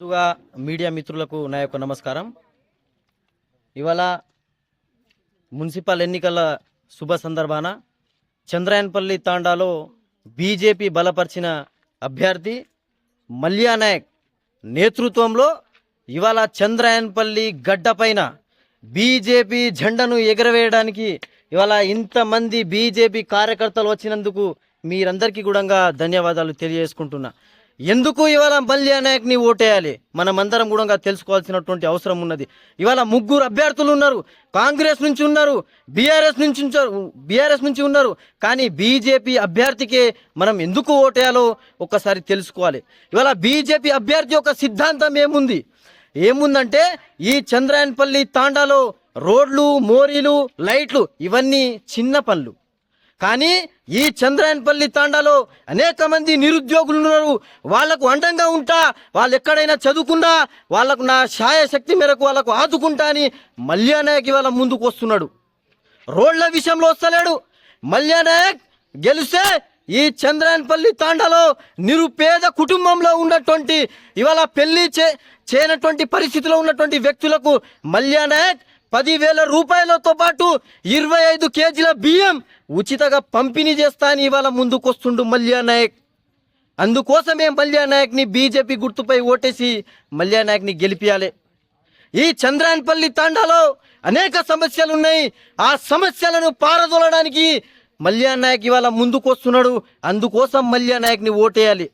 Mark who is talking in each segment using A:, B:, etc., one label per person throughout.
A: ముందుగా మీడియా మిత్రులకు నా యొక్క నమస్కారం. ఇవాళ మున్సిపల్ ఎన్నికల శుభ సందర్భాన చంద్రాయన్పల్లి తాండాలో బీజేపీ బలపరిచిన అభ్యర్థి మల్యా నాయక్ నేతృత్వంలో ఇవాళ చంద్రాయన్పల్లి గడ్డపైన బీజేపీ జెండను ఎగరవేయడానికి ఇవాళ ఇంతమంది బీజేపీ కార్యకర్తలు వచ్చినందుకు మీరందరికీ కూడా ధన్యవాదాలు తెలియజేసుకుంటున్నా. ఎందుకు ఇవాళ మల్యా నాయక్ని ఓటేయాలి? మనమందరం కూడా తెలుసుకోవాల్సినటువంటి అవసరం ఉన్నది. ఇవాళ ముగ్గురు అభ్యర్థులు ఉన్నారు. కాంగ్రెస్ నుంచి ఉన్నారు. బీఆర్ఎస్ నుంచి ఉంచారు బీఆర్ఎస్ నుంచి ఉన్నారు. కానీ బీజేపీ అభ్యర్థికే మనం ఎందుకు ఓటేయాలో ఒక్కసారి తెలుసుకోవాలి. ఇవాళ బీజేపీ అభ్యర్థి యొక్క సిద్ధాంతం ఏముంది? ఏముందంటే ఈ చంద్రాయన్పల్లి తాండాలో రోడ్లు మోరీలు లైట్లు ఇవన్నీ చిన్న పనులు. కానీ ఈ చంద్రాయన్పల్లి తాండాలో అనేక మంది నిరుద్యోగులు ఉన్నారు వాళ్ళకు అండంగా ఉంటా వాళ్ళు ఎక్కడైనా చదువుకున్నా వాళ్ళకు నా ఛాయ శక్తి మేరకు వాళ్ళకు ఆదుకుంటా అని మల్యానాయక్ ఇవాళ ముందుకు వస్తున్నాడు. రోడ్ల విషయంలో వస్తలేడు. మల్యానాయక్ గెలిస్తే ఈ చంద్రాయన్పల్లి తాండాలో నిరుపేద కుటుంబంలో ఉన్నటువంటి ఇవాళ పెళ్ళి చే చేయనటువంటి పరిస్థితిలో ఉన్నటువంటి వ్యక్తులకు మల్యానాయక్ పదివేల రూపాయలతో పాటు ఇరవై ఐదు కేజీల బియ్యం ఉచితంగా పంపిణీ చేస్తా అని ఇవాళ ముందుకొస్తుండు మల్యానాయక్ అందుకోసమే మల్యానాయక్ని బీజేపీ గుర్తుపై ఓటేసి మల్యానాయక్ని గెలిపించాలి ఈ చంద్రాయన్పల్లి తాండాలో అనేక సమస్యలు ఉన్నాయి ఆ సమస్యలను పారదోలడానికి మల్యానాయక్ ఇవాళ ముందుకొస్తున్నాడు. అందుకోసం మల్యానాయక్ని ఓటేయాలి.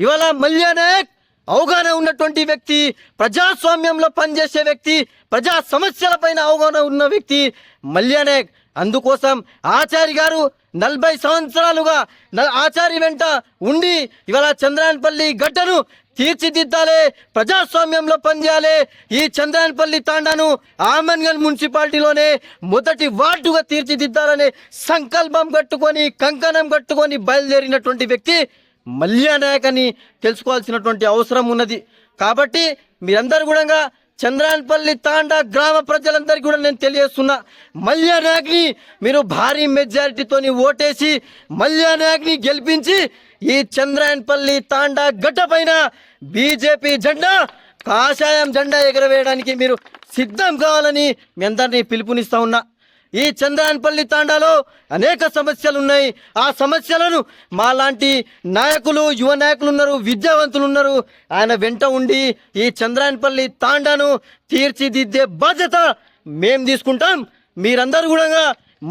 A: ఇవాళ మల్యానాయక్ అవగాహన ఉన్నటువంటి వ్యక్తి ప్రజాస్వామ్యంలో పనిచేసే వ్యక్తి ప్రజా సమస్యలపైన అవగాహన ఉన్న వ్యక్తి మల్యానే. అందుకోసం ఆచారి గారు నలభై సంవత్సరాలుగా న- ఆచారి వెంట ఉండి ఇవాళ చంద్రాయనపల్లి గడ్డను తీర్చిదిద్దాలి ప్రజాస్వామ్యంలో పనిచేయాలి. ఈ చంద్రాయన్పల్లి తాండాను ఆమన్గల్ మున్సిపాలిటీలోనే మొదటి వార్డుగా తీర్చిదిద్దాలనే సంకల్పం కట్టుకొని కంకణం కట్టుకొని బయలుదేరినటువంటి వ్యక్తి మల్యానాయక్ అనేకని తెలుసుకోవాల్సినటువంటి అవసరం ఉన్నది. కాబట్టి మీరందరూ కూడా చంద్రాయన్పల్లి తాండా గ్రామ ప్రజలందరికీ కూడా నేను తెలియజేస్తున్నా మల్యానాయక్ని మీరు భారీ మెజారిటీతోని ఓటేసి మల్యానాయక్ని గెలిపించి ఈ చంద్రాయన్పల్లి తాండా గడ్డ పైన బీజేపీ జెండా కాషాయం జెండా ఎగరవేయడానికి మీరు సిద్ధం కావాలని మీ అందరినీ పిలుపునిస్తా ఉన్నా. ఈ చంద్రాయన్పల్లి తాండాలో అనేక సమస్యలు ఉన్నాయి ఆ సమస్యలను మాలాంటి నాయకులు యువ నాయకులు ఉన్నారు విద్యావంతులు ఉన్నారు ఆయన వెంట ఉండి ఈ చంద్రాయన్పల్లి తాండాను తీర్చిదిద్దే బాధ్యత మేము తీసుకుంటాం. మీరందరూ కూడా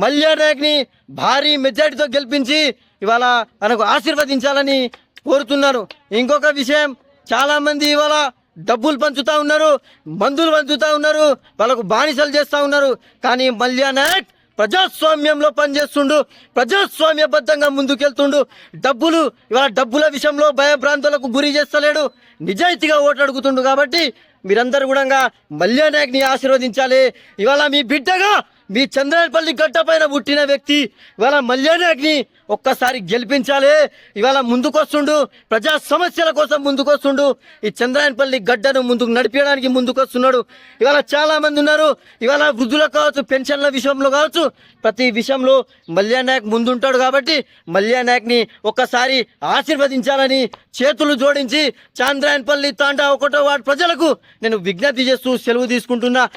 A: మల్యా నాయక్ని భారీ మెజార్టీతో గెలిపించి ఇవాళ మనకు ఆశీర్వదించాలని కోరుతున్నాను. ఇంకొక విషయం చాలామంది ఇవాళ డబ్బులు పంచుతా ఉన్నారు మందులు పంచుతా ఉన్నారు వాళ్ళకు బానిసలు చేస్తూ ఉన్నారు. కానీ మల్యా నాయక్ ప్రజాస్వామ్యంలో పనిచేస్తుండు ప్రజాస్వామ్యబద్ధంగా ముందుకెళ్తుండు. డబ్బులు ఇవాళ డబ్బుల విషయంలో భయభ్రాంతులకు గురి చేస్తలేడు నిజాయితీగా ఓట్లు అడుగుతుండు కాబట్టి మీరందరూ కూడా మల్యా నాయక్ని ఆశీర్వదించాలి. ఇవాళ మీ బిడ్డగా మీ చంద్రాయపల్లి గడ్డ పైన పుట్టిన వ్యక్తి ఇవాళ మల్యానాయక్ని ఒక్కసారి గెలిపించాలి. ఇవాళ ముందుకొస్తుండు. ప్రజా సమస్యల కోసం ముందుకొస్తుండు. ఈ చంద్రాయనపల్లి గడ్డను ముందుకు నడిపించడానికి ముందుకొస్తున్నాడు. ఇవాళ చాలామంది ఉన్నారు. ఇవాళ వృద్ధులకు కావచ్చు పెన్షన్ల విషయంలో కావచ్చు ప్రతి విషయంలో మల్యానాయక్ ముందుంటాడు కాబట్టి మల్యానాయక్ని ఒక్కసారి ఆశీర్వదించాలని చేతులు జోడించి చంద్రాయనపల్లి తాండా ఒకటో వార్డు ప్రజలకు నేను విజ్ఞప్తి చేస్తూ సెలవు తీసుకుంటున్నా.